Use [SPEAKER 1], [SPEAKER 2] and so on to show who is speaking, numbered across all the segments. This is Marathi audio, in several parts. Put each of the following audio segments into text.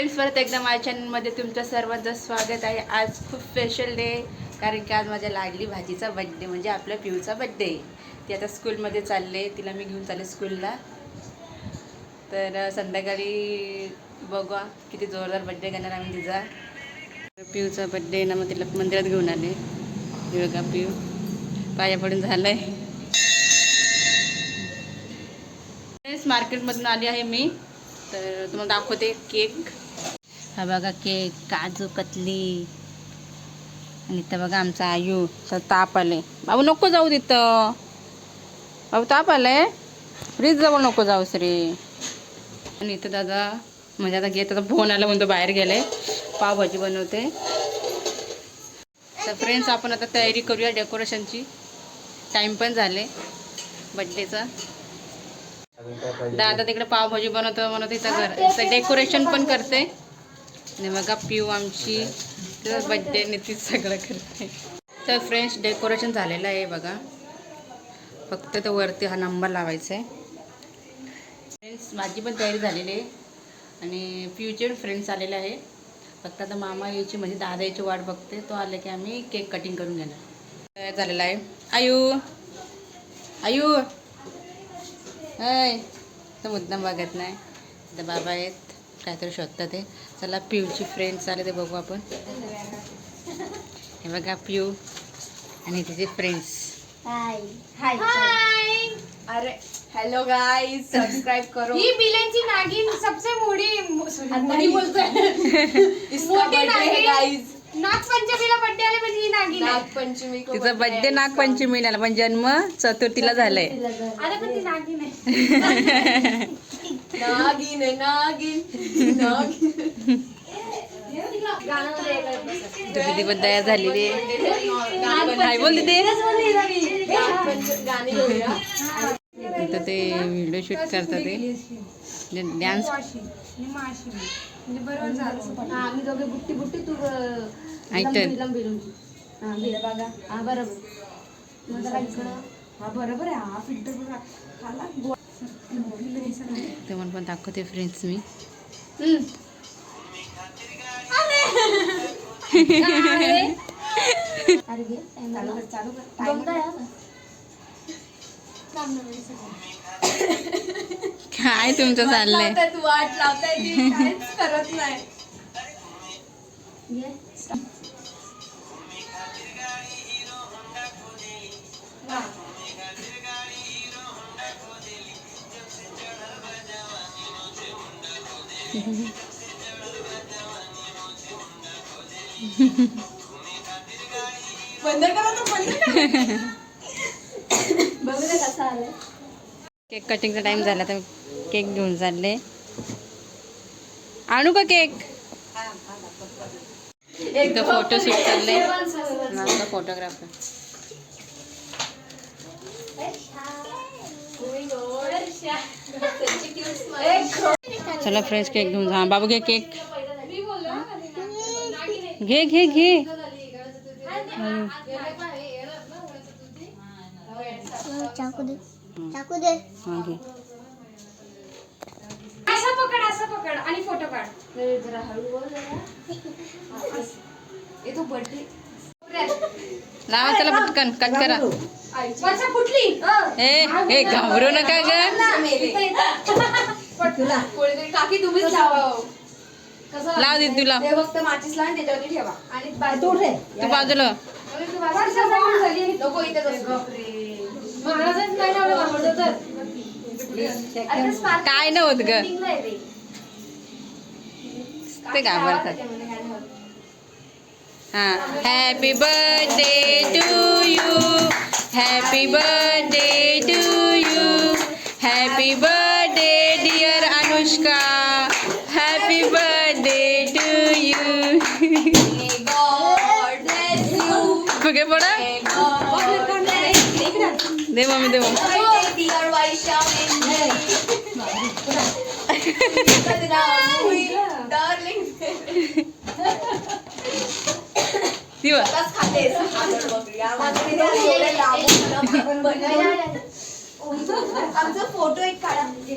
[SPEAKER 1] फ्रेंड्स परत एकदा माझ्या चॅनलमध्ये तुमचं सर्वांचं स्वागत आहे. आज खूप स्पेशल डे कारण की आज माझ्या लाडली भाजीचा बड्डे म्हणजे आपल्या पिऊचा बड्डे ती आता स्कूलमध्ये चालले तिला मी घेऊन चालले स्कूलला तर संध्याकाळी बघा किती जोरदार बड्डे करणार आम्ही तिचा. पिऊचा बड्डे ना मग तिला मंदिरात घेऊन आले. योगा बघा पिऊ. पाया पडून झालं आहे मार्केटमधून आली आहे मी. तर तुम्हाला दाखवते केक हा बघा केक काजू कतली. आणि इथं बघा आमचा आयू तर ताप आले. बाबू नको जाऊ तिथं. बाबू ताप आलंय? फ्रीज जवळ नको जाऊ श्री. आणि इथं दादा म्हणजे आता घेत आता फोन आला म्हणतो बाहेर गेले पावभाजी बनवते. तर फ्रेंड्स आपण आता तयारी करूया डेकोरेशनची टाईम पण झाले. बड्डेचा दादा तिकडे पावभाजी बनवतो म्हणून इथं घर. इथं डेकोरेशन पण करते. आणि बघा पिऊ आमची. तिचं बड्डे तीच सगळं करते. तर फ्रेंड्स डेकोरेशन झालेलं आहे बघा. फक्त तर वरती हा नंबर लावायचा आहे. फ्रेंड्स माझी पण तयारी झालेली आहे. आणि पिऊचे पण फ्रेंड्स आलेले आहे. फक्त आता मामा यायची म्हणजे दादा यायची वाट बघते. तो आले की आम्ही केक कटिंग करून घेणार. तयार झालेला आहे. आयू. आयू. हय तर मुद्दाम बघत नाही. तर बाबा आहेत. काहीतरी शोधतात ते. चला पिऊची फ्रेंड्स आले ते बघू आपण. हे बघा पिऊ आणि तिचे फ्रेंड्स
[SPEAKER 2] हाय हाय
[SPEAKER 3] अरे हेलो गाइस सब्सक्राइब करो.
[SPEAKER 2] ही बिलेंची नागिन सबसे मोठी
[SPEAKER 3] आता
[SPEAKER 2] मोठी
[SPEAKER 3] ही-
[SPEAKER 2] बोलतोय.
[SPEAKER 3] इसका
[SPEAKER 2] मोठी
[SPEAKER 3] बर्थडे
[SPEAKER 2] नागिन.
[SPEAKER 3] गाइस
[SPEAKER 2] नागपंचमीला बड्डे आले म्हणजे ही नागिन.
[SPEAKER 3] नागपंचमी को
[SPEAKER 1] तिचा
[SPEAKER 3] है
[SPEAKER 1] नागपंचमीला पण जन्म चतुर्थीला झालाय.
[SPEAKER 2] अरे पण ती नागिन आहे।
[SPEAKER 3] नागिन है नागिन नागिन.
[SPEAKER 1] तिथे पण तयार झालेली आहे. बोल
[SPEAKER 3] घेऊया.
[SPEAKER 1] तिथं ते व्हिडिओ शूट करतात ते. डान्स
[SPEAKER 2] म्हणजे बरोबर झालं
[SPEAKER 4] आम्ही दोघे बुट्टी बुट्टी तू
[SPEAKER 1] ऐकतं
[SPEAKER 4] लंबी लंबी हा हे बघा. हा बरोबर. मग जरा इकडं?
[SPEAKER 2] हा बरोबर आहे. हा फिल्टर बघा खाला गो-
[SPEAKER 1] ते म्हणून पण दाखवते फ्रेंड्स मी. काय तुमचं चाललंय?
[SPEAKER 3] वाट लावताय करत नाही. बंद करा तो बंद करा.
[SPEAKER 4] बघू दे कसा आलाय.
[SPEAKER 1] केक कटिंगचा टाइम झाला तर केक घेऊन चालले. आणू का केक? इथं फोटो शूट चालले माझा फोटोग्राफर चला फ्रेश केक जा हा, बाबू घे केक। घे घे घे।
[SPEAKER 4] चाकू दे चाकू दे।
[SPEAKER 1] हा घे।
[SPEAKER 2] असं पकड असं पकड आणि फ़ोटो काढ.
[SPEAKER 4] जरा हळू बोल
[SPEAKER 3] ये तो बर्थडे
[SPEAKER 1] लावा चला पटकन कट करा.
[SPEAKER 2] वर्षा फुटली
[SPEAKER 1] ए ए घाबरू नका ग.
[SPEAKER 3] कोणीतरी काकी तुम्हीच लावा हो.
[SPEAKER 1] लाव दे तुला
[SPEAKER 3] ते फक्त माचीस लावा आणि त्याच्यावरती ठेवा. आणि बाजू
[SPEAKER 1] तू बाजूला.
[SPEAKER 3] नको इथेच
[SPEAKER 2] महाराजच नाही लावलं तर
[SPEAKER 1] काय नव्हत ग.
[SPEAKER 3] निघलंय ते.
[SPEAKER 1] ते घाबरतात.
[SPEAKER 3] त्याच्यामध्ये काय नाही होत.
[SPEAKER 1] हा. Happy birthday to you happy birthday to you happy birthday dear Anushka happy birthday to you
[SPEAKER 3] May God bless you.
[SPEAKER 1] कुठे पडा
[SPEAKER 3] May God bless you.
[SPEAKER 1] दे मम्मी दे मम्मी
[SPEAKER 3] Birthday, dear Vaishali. Darling.
[SPEAKER 1] ती बघ.
[SPEAKER 3] बस खातेस. आम्हाला एवढं लांबून बनवून. आमचा फोटो एक काढा हे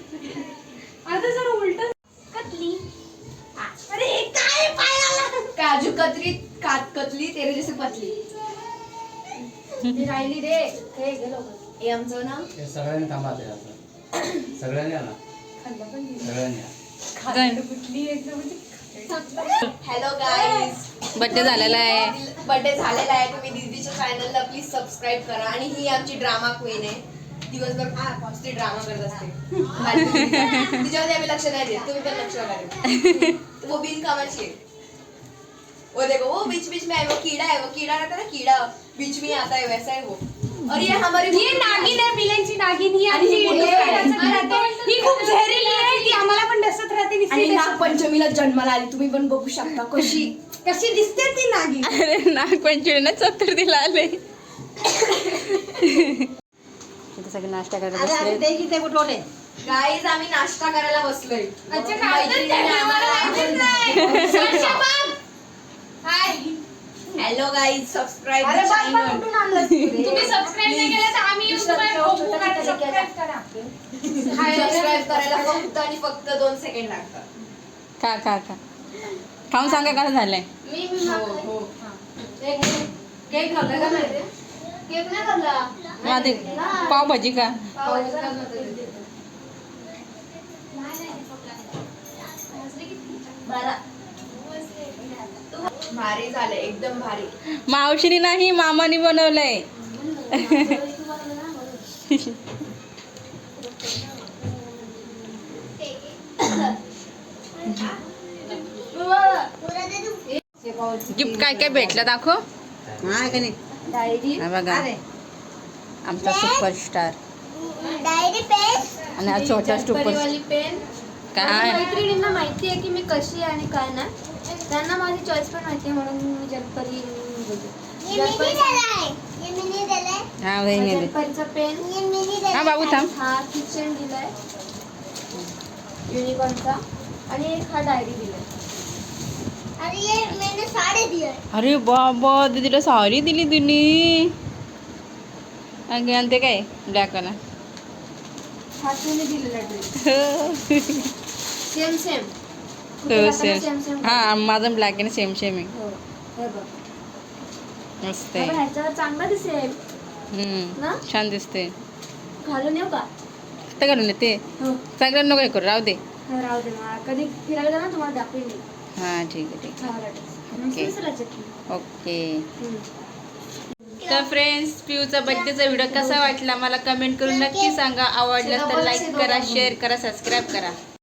[SPEAKER 2] ती राहिली दे हे गेलो
[SPEAKER 4] हे आमचं ना
[SPEAKER 5] हे सगळ्यांनी थांबा ते आता. सगळ्यांनी आणा सगळ्यांनी आणा.
[SPEAKER 2] कुठली एकदम म्हणजे
[SPEAKER 4] हॅलो गाईज
[SPEAKER 1] बड्डे झालेला आहे.
[SPEAKER 4] बर्थडे झालेला आहे. तुम्ही दीदीच्या चॅनलला प्लीज सबस्क्राईब करा. आणि ही आमची ड्रामा क्वीन आहे. दिवसभर हा मस्ती ड्रामा करत असते. तिच्यामध्ये आम्ही लक्ष नाही देत. तुम्ही पण लक्ष करा वो बिनकामाची आहे वो देखो वो बीच बीच में है वो कीड़ा है वो कीड़ा रहता है ना कीड़ा. बीच में आता है वैसा है वो और ये हमारी
[SPEAKER 2] ही नागिन आहे बिल्यांची नागिन ही
[SPEAKER 4] आणि ही मोठी आहे.
[SPEAKER 2] ही खूप झेरीली आहे ती आम्हाला पण डसत राहते
[SPEAKER 4] आणि. नागपंचमीला जन्माला आली तुम्ही पण बघू शकता कशी
[SPEAKER 2] कशी दिसते ती नागिन
[SPEAKER 1] अरे नागपंचमीला चतुर्थीला आले इथे सगळे नाश्ता करायला बसले
[SPEAKER 4] गाईज आम्ही नाश्ता करायला बसलोय
[SPEAKER 2] अच्छा, काय नाही. स्पर्शा बघ. हाय.
[SPEAKER 4] हॅलो गाईज सबस्क्राईब
[SPEAKER 3] अरे बाप बाप कुठून आणलंस तू रे?
[SPEAKER 2] तुम्ही सबस्क्राईब नाही केलं तर आम्ही बघू का सबस्क्राईब करा. हाय.
[SPEAKER 4] सबस्क्राईब करायला फक्त आणि फक्त दोन सेकंड लागतात.
[SPEAKER 1] खा खा खा खाऊन सांगा कसं झालंय?
[SPEAKER 2] मी मी मागते. हा. एक केक खाल्ला का नाही? रे?
[SPEAKER 4] केक नाही
[SPEAKER 1] माझे पावभाजी का?
[SPEAKER 2] खाल्लं होतं. तिथे.
[SPEAKER 4] भारी झाले एकदम भारी.
[SPEAKER 1] मावशीने नाही मामाने बनवलंय. गिफ्ट काय काय भेटलं दाखव.
[SPEAKER 3] हा का नाही?
[SPEAKER 4] डायरी.
[SPEAKER 1] हा बघा.
[SPEAKER 3] अरे.
[SPEAKER 1] आमचा सुपरस्टार
[SPEAKER 4] डायरी पेन.
[SPEAKER 1] आणि हा छोटा सुपर
[SPEAKER 4] पेन.
[SPEAKER 1] काय?
[SPEAKER 4] मैत्रिणींना माहिती आहे की मी कशी आहे आणि काय ना त्यांना माझी चॉईस पण माहिती आहे म्हणून मी जलपरी
[SPEAKER 1] हा वहिनी दे.
[SPEAKER 4] जलपरीचा पेन
[SPEAKER 1] हा बाबू थांब.
[SPEAKER 4] हा किचन दिलाय. युनिकॉर्नचा आणि एक हा डायरी दिलाय.
[SPEAKER 1] अरे बाबा दीदीला साडी दिली तुम्ही अगे आणि ते काय? ब्लॅक वाला.
[SPEAKER 4] हा तुम्ही दिलेला ड्रेस सेम सेम
[SPEAKER 1] सेम हा माझं ब्लॅक आहे सेम सेम आहे.
[SPEAKER 4] हो हे
[SPEAKER 1] मस्त
[SPEAKER 4] हा
[SPEAKER 1] आहे.
[SPEAKER 4] चांगला दिसेल?
[SPEAKER 1] छान दिसते
[SPEAKER 4] घालून येऊ का?
[SPEAKER 1] ते घालून येते.
[SPEAKER 4] हो.
[SPEAKER 1] चांगलं नको हे करू राहू दे.
[SPEAKER 4] हा, राहू दे कधी फिरायला जा ना तुम्हाला दाखवेन मी.
[SPEAKER 1] हा ठीक आहे ठीक
[SPEAKER 4] हा.
[SPEAKER 1] ओके. ओके. तर फ्रेंड्स पिऊचा बर्थडेचा व्हिडिओ कसा वाटला? मला कमेंट करून नक्की सांगा. आवडला तर लाईक करा शेअर करा सबस्क्राईब करा.